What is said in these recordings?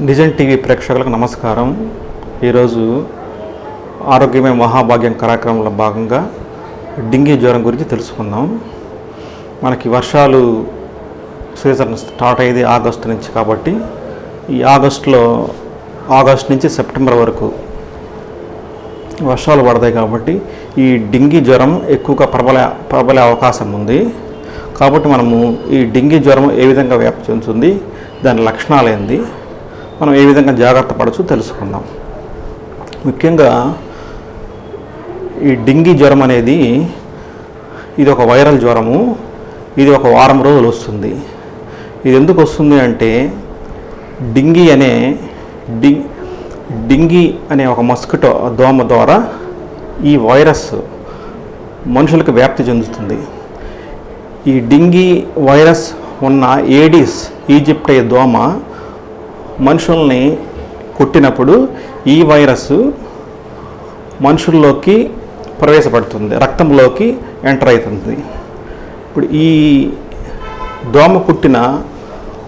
నిజం టీవీ ప్రేక్షకులకు నమస్కారం. ఈరోజు ఆరోగ్యమే మహాభాగ్యం కార్యక్రమంలో భాగంగా డింగీ జ్వరం గురించి తెలుసుకుందాం. మనకి వర్షాలు సీజన్ స్టార్ట్ అయ్యేది ఆగస్టు నుంచి కాబట్టి ఈ ఆగస్టులో ఆగస్ట్ నుంచి సెప్టెంబర్ వరకు వర్షాలు పడతాయి కాబట్టి ఈ డింగీ జ్వరం ఎక్కువగా ప్రబల ప్రబలే అవకాశం ఉంది. కాబట్టి మనము ఈ డింగీ జ్వరం ఏ విధంగా వ్యాప్తి చెందుతుంది దాని లక్షణాలు ఏంది మనం ఏ విధంగా జాగ్రత్త పడచ్చు తెలుసుకుందాం. ముఖ్యంగా ఈ డింగి జ్వరం అనేది ఇది ఒక వైరల్ జ్వరము ఇది ఒక వారం రోజులు వస్తుంది. ఇది ఎందుకు వస్తుంది అంటే డింగి అనే డింగ్ డింగి అనే ఒక మస్కిటో దోమ ద్వారా ఈ వైరస్ మనుషులకు వ్యాప్తి చెందుతుంది. ఈ డింగీ వైరస్ ఉన్న ఏడిస్ ఈజిప్ట్ అయ్యే దోమ మనుషుల్ని కుట్టినప్పుడు ఈ వైరస్ మనుషుల్లోకి ప్రవేశపడుతుంది రక్తంలోకి ఎంటర్ అవుతుంది ఇప్పుడు ఈ దోమ కుట్టిన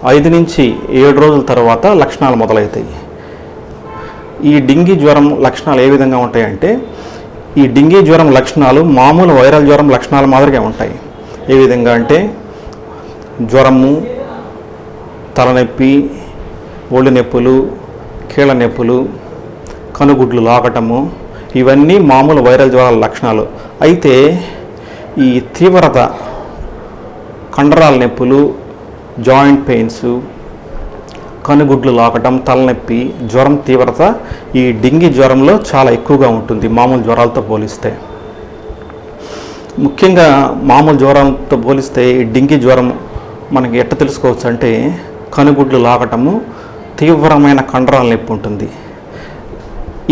ఐదు నుంచి ఏడు రోజుల తర్వాత లక్షణాలు మొదలవుతాయి. ఈ డింగీ జ్వరం లక్షణాలు ఏ విధంగా ఉంటాయంటే ఈ డింగీ జ్వరం లక్షణాలు మామూలు వైరల్ జ్వరం లక్షణాలు మాదిరిగా ఉంటాయి. ఏ విధంగా అంటే జ్వరము తలనొప్పి ఒళ్ళు నొప్పులు కీళ్ళ నొప్పులు కనుగుడ్లు లాగటము ఇవన్నీ మామూలు వైరల్ జ్వరాల లక్షణాలు. అయితే ఈ తీవ్రత కండరాల నొప్పులు జాయింట్ పెయిన్స్ కనుగుడ్లు లాగటం తలనొప్పి జ్వరం తీవ్రత ఈ డింగి జ్వరంలో చాలా ఎక్కువగా ఉంటుంది మామూలు జ్వరాలతో పోలిస్తే. ముఖ్యంగా మామూలు జ్వరంతో పోలిస్తే ఈ డింగి జ్వరం మనకి ఎట్ట తెలుసుకోవచ్చు అంటే కనుగుడ్లు లాగటము తీవ్రమైన కండరాల నొప్పి ఉంటుంది.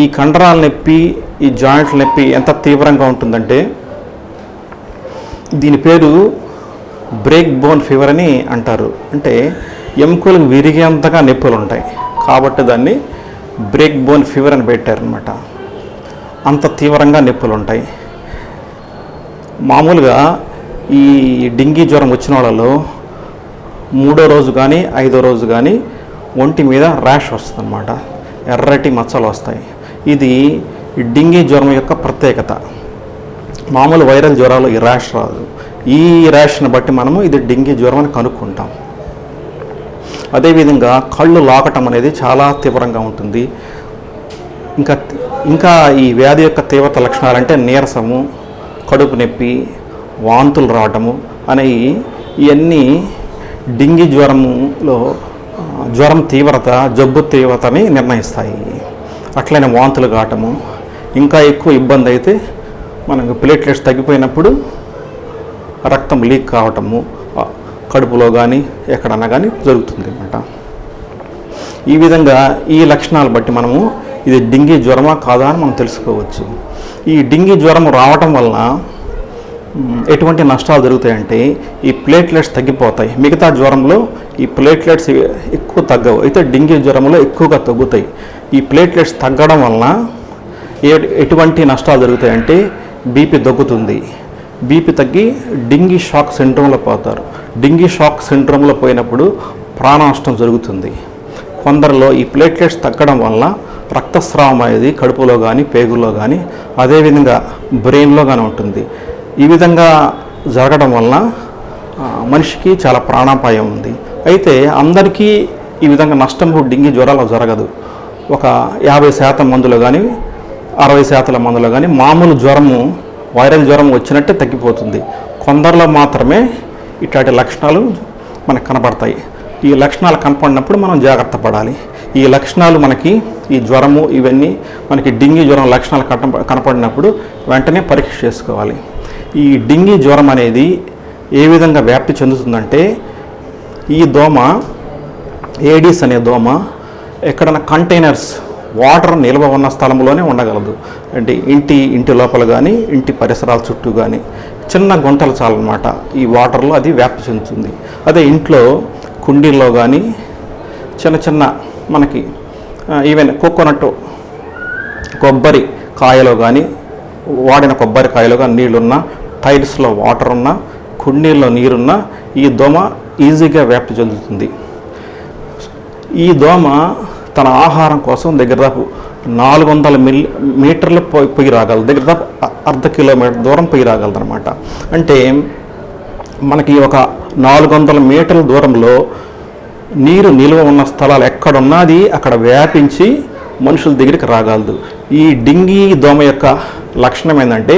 ఈ కండరాల నొప్పి ఈ జాయింట్ల నొప్పి ఎంత తీవ్రంగా ఉంటుందంటే దీని పేరు బ్రేక్ బోన్ ఫీవర్ అని అంటారు. అంటే ఎముకలు విరిగేంతగా నొప్పులు ఉంటాయి. కాబట్టి దాన్ని బ్రేక్ బోన్ ఫీవర్ అని పెట్టారనమాట అంత తీవ్రంగా నొప్పులు ఉంటాయి. మామూలుగా ఈ డింగీ జ్వరం వచ్చిన వాళ్ళలో మూడో రోజు కానీ ఐదో రోజు కానీ ఒంటి మీద ర్యాష్ వస్తుందన్నమాట. ఎర్రటి మచ్చలు వస్తాయి. ఇది డింగీ జ్వరం యొక్క ప్రత్యేకత. మామూలు వైరల్ జ్వరాలు ఈ ర్యాష్ రాదు. ఈ ర్యాష్ని బట్టి మనము ఇది డింగీ జ్వరం అని కనుక్కుంటాం. అదేవిధంగా కళ్ళు లాకటం అనేది చాలా తీవ్రంగా ఉంటుంది. ఇంకా ఇంకా ఈ వ్యాధి యొక్క తీవ్రత లక్షణాలు అంటే నీరసము కడుపు నొప్పి వాంతులు రావటము అనేవి ఇవన్నీ డింగి జ్వరములో జ్వరం తీవ్రత జబ్బు తీవ్రతని నిర్ణయిస్తాయి. అట్లనే వాంతులు కావటము ఇంకా ఎక్కువ ఇబ్బంది అయితే మనకు ప్లేట్లెట్స్ తగ్గిపోయినప్పుడు రక్తం లీక్ కావటము కడుపులో కానీ ఎక్కడన్నా కానీ జరుగుతుంది అన్నమాట. ఈ విధంగా ఈ లక్షణాలు బట్టి మనము ఇది డింగీ జ్వరమా కాదా అని మనం తెలుసుకోవచ్చు. ఈ డింగి జ్వరం రావటం వలన ఎటువంటి నష్టాలు జరుగుతాయంటే ఈ ప్లేట్లెట్స్ తగ్గిపోతాయి. మిగతా జ్వరంలో ఈ ప్లేట్లెట్స్ ఎక్కువ తగ్గవు. అయితే డింగి జ్వరంలో ఎక్కువగా తగ్గుతాయి. ఈ ప్లేట్లెట్స్ తగ్గడం వలన ఏ ఎటువంటి నష్టాలు జరుగుతాయంటే బీపీ తగ్గుతుంది. బీపీ తగ్గి డింగి షాక్ సిండ్రోమ్లో పోతారు. డింగి షాక్ సిండ్రోమ్లో పోయినప్పుడు ప్రాణ నష్టం జరుగుతుంది. కొందరిలో ఈ ప్లేట్లెట్స్ తగ్గడం వలన రక్తస్రావం అనేది కడుపులో కానీ పేగుల్లో కానీ అదేవిధంగా బ్రెయిన్లో కానీ ఉంటుంది. ఈ విధంగా జరగడం వలన మనిషికి చాలా ప్రాణాపాయం ఉంది. అయితే అందరికీ ఈ విధంగా నష్టం డింగి జ్వరాలు జరగదు. ఒక యాభై శాతం మందులు కానీ అరవై శాతం మందులో కానీ మామూలు జ్వరము వైరల్ జ్వరం వచ్చినట్టే తగ్గిపోతుంది. కొందరిలో మాత్రమే ఇట్లాంటి లక్షణాలు మనకు కనపడతాయి. ఈ లక్షణాలు కనపడినప్పుడు మనం జాగ్రత్త పడాలి. ఈ లక్షణాలు మనకి ఈ జ్వరము ఇవన్నీ మనకి డింగి జ్వరం లక్షణాలు కనపడినప్పుడు వెంటనే పరీక్ష చేసుకోవాలి. ఈ డింగి జ్వరం అనేది ఏ విధంగా వ్యాప్తి చెందుతుందంటే ఈ దోమ ఏడీస్ అనే దోమ ఎక్కడైనా కంటైనర్స్ వాటర్ నిల్వ ఉన్న స్థలంలోనే ఉండగలదు. అంటే ఇంటి ఇంటి లోపల కానీ ఇంటి పరిసరాల చుట్టూ కానీ చిన్న గుంటలు చాలన్నమాట. ఈ వాటర్లో అది వ్యాప్తి చెందుతుంది. అదే ఇంట్లో కుండీల్లో కానీ చిన్న చిన్న మనకి ఈవెన్ కోకోనట్ కొబ్బరి కాయలో కానీ వాడిన కొబ్బరి కాయలో కానీ నీళ్ళున్న టైల్స్లో వాటర్ ఉన్నా కుండీల్లో నీరున్నా ఈ దోమ ఈజీగా వ్యాప్తి చెందుతుంది. ఈ దోమ తన ఆహారం కోసం దగ్గర దాపు నాలుగు వందల మిల్ మీటర్లు పొయ్యి రాగలదు. దగ్గర దాపు అర్ధ కిలోమీటర్ దూరం పొయ్యి రాగలదు అనమాట అంటే మనకి ఒక నాలుగు వందల మీటర్ల దూరంలో నీరు నిల్వ ఉన్న స్థలాలు ఎక్కడున్నది అక్కడ వ్యాపించి మనుషుల దగ్గరికి రాగలదు. ఈ డింగి దోమ యొక్క లక్షణం ఏంటంటే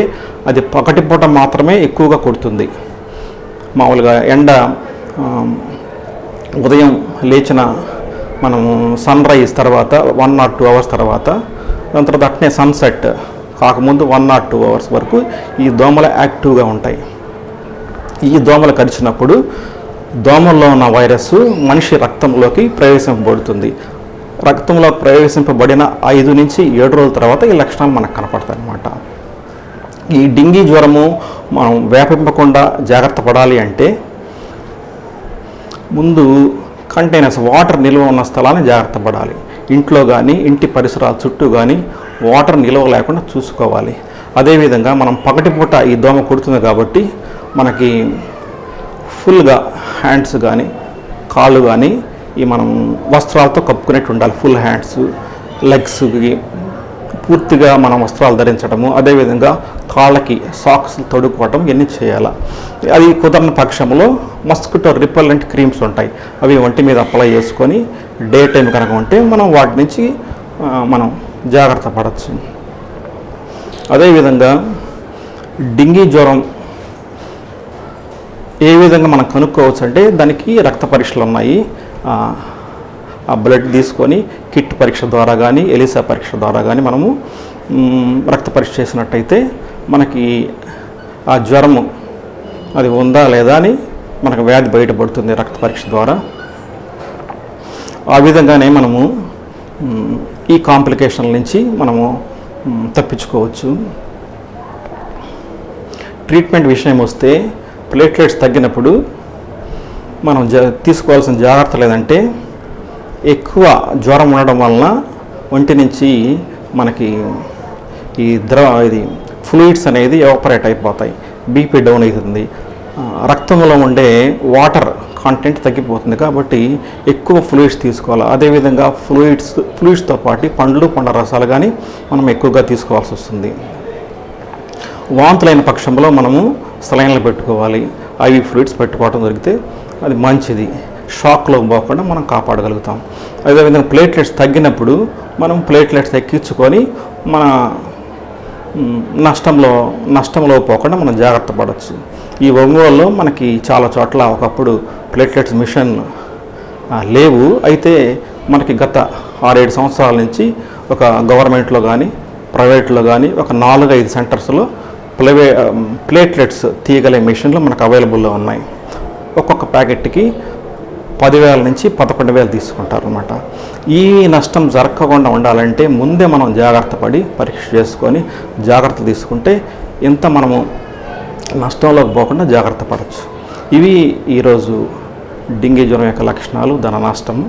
అది పగటిపూట మాత్రమే ఎక్కువగా కొడుతుంది. మామూలుగా ఎండ ఉదయం లేచిన మనము సన్ రైజ్ తర్వాత వన్ నాట్ టూ అవర్స్ తర్వాత దాని తర్వాత అట్నే సన్సెట్ కాకముందు వన్ నాట్ టూ అవర్స్ వరకు ఈ దోమలు యాక్టివ్గా ఉంటాయి. ఈ దోమలు కరిచినప్పుడు దోమల్లో ఉన్న వైరస్ మనిషి రక్తంలోకి ప్రవేశింపబడుతుంది. రక్తంలో ప్రవేశింపబడిన ఐదు నుంచి ఏడు రోజుల తర్వాత ఈ లక్షణాలు మనకు కనపడతాయి అన్నమాట ఈ డింగి జ్వరము మనం వ్యాపింపకుండా జాగ్రత్త పడాలి అంటే ముందు కంటైనర్స్ వాటర్ నిల్వ ఉన్న స్థలాన్ని జాగ్రత్త పడాలి. ఇంట్లో కానీ ఇంటి పరిసరాల చుట్టూ కానీ వాటర్ నిల్వ లేకుండా చూసుకోవాలి. అదేవిధంగా మనం పగటిపూట ఈ దోమ కుడుతుంది కాబట్టి మనకి ఫుల్గా హ్యాండ్స్ కానీ కాళ్ళు కానీ ఈ మనం వస్త్రాలతో కప్పుకునేట్టు ఉండాలి. ఫుల్ హ్యాండ్స్ లెగ్స్కి పూర్తిగా మనం వస్త్రాలు ధరించడము అదేవిధంగా కాళ్ళకి సాక్స్ తొడుక్కోవటం ఇవన్నీ చేయాలి. అది కుదరని పక్షంలో మస్కిటో రిపెల్లెంట్ క్రీమ్స్ ఉంటాయి. అవి ఒంటి మీద అప్లై చేసుకొని డే టైం కనుక ఉంటే మనం వాటి నుంచి మనం జాగ్రత్త పడవచ్చు అదేవిధంగా డింగీ జ్వరం ఏ విధంగా మనం కనుక్కోవచ్చు అంటే దానికి రక్త పరీక్షలు ఉన్నాయి. ఆ, బ్లడ్ తీసుకొని కిట్ పరీక్ష ద్వారా కానీ ఎలిసా పరీక్ష ద్వారా కానీ మనము రక్త పరీక్ష చేసినట్టయితే మనకి ఆ జ్వరము అది ఉందా లేదా అని మనకు వ్యాధి బయటపడుతుంది రక్త పరీక్ష ద్వారా. ఆ విధంగానే మనము ఈ కాంప్లికేషన్ల నుంచి మనము తప్పించుకోవచ్చు. ట్రీట్మెంట్ విషయం వస్తే ప్లేట్లెట్స్ తగ్గినప్పుడు మనం జ తీసుకోవాల్సిన జాగ్రత్తలు లేదంటే ఎక్కువ జ్వరం ఉండడం వలన ఒంటి నుంచి మనకి ఈ ద్రవ ఇది ఫ్లూయిడ్స్ అనేది ఎవాపరేట్ అయిపోతాయి. బీపీ డౌన్ అవుతుంది. రక్తంలో ఉండే వాటర్ కంటెంట్ తగ్గిపోతుంది కాబట్టి ఎక్కువ ఫ్లూయిడ్స్ తీసుకోవాలి. అదేవిధంగా ఫ్లూయిడ్స్ ఫ్లూయిడ్స్తో పాటు పండ్లు పండ్ల రసాలు కానీ మనం ఎక్కువగా తీసుకోవాల్సి వస్తుంది. వాంతులైన పక్షంలో మనము సలైన్లు పెట్టుకోవాలి. ఐవి ఫ్లూయిడ్స్ పెట్టుకోవడం జరిగితే అది మంచిది. షాక్లో పోకుండా మనం కాపాడగలుగుతాం. అదేవిధంగా ప్లేట్లెట్స్ తగ్గినప్పుడు మనం ప్లేట్లెట్స్ ఎక్కించుకొని మన నష్టంలో నష్టంలో పోకుండా మనం జాగ్రత్త పడవచ్చు ఈ ఒంగోలులో మనకి చాలా చోట్ల ఒకప్పుడు ప్లేట్లెట్స్ మిషన్ లేవు. అయితే మనకి గత ఆరేడు సంవత్సరాల నుంచి ఒక గవర్నమెంట్లో కానీ ప్రైవేట్లో కానీ ఒక నాలుగు ఐదు సెంటర్స్లో ప్లేవే ప్లేట్లెట్స్ తీయగలే మిషన్లు మనకు అవైలబుల్లో ఉన్నాయి. ఒక్కొక్క ప్యాకెట్కి పదివేల నుంచి పదకొండు వేలు తీసుకుంటారు అనమాట ఈ నష్టం జరగకుండా ఉండాలంటే ముందే మనం జాగ్రత్త పడి పరీక్ష చేసుకొని జాగ్రత్త తీసుకుంటే ఇంత మనము నష్టంలోకి పోకుండా జాగ్రత్త పడవచ్చు ఇవి ఈరోజు డింగీ జ్వరం యొక్క లక్షణాలు ధన నష్టము.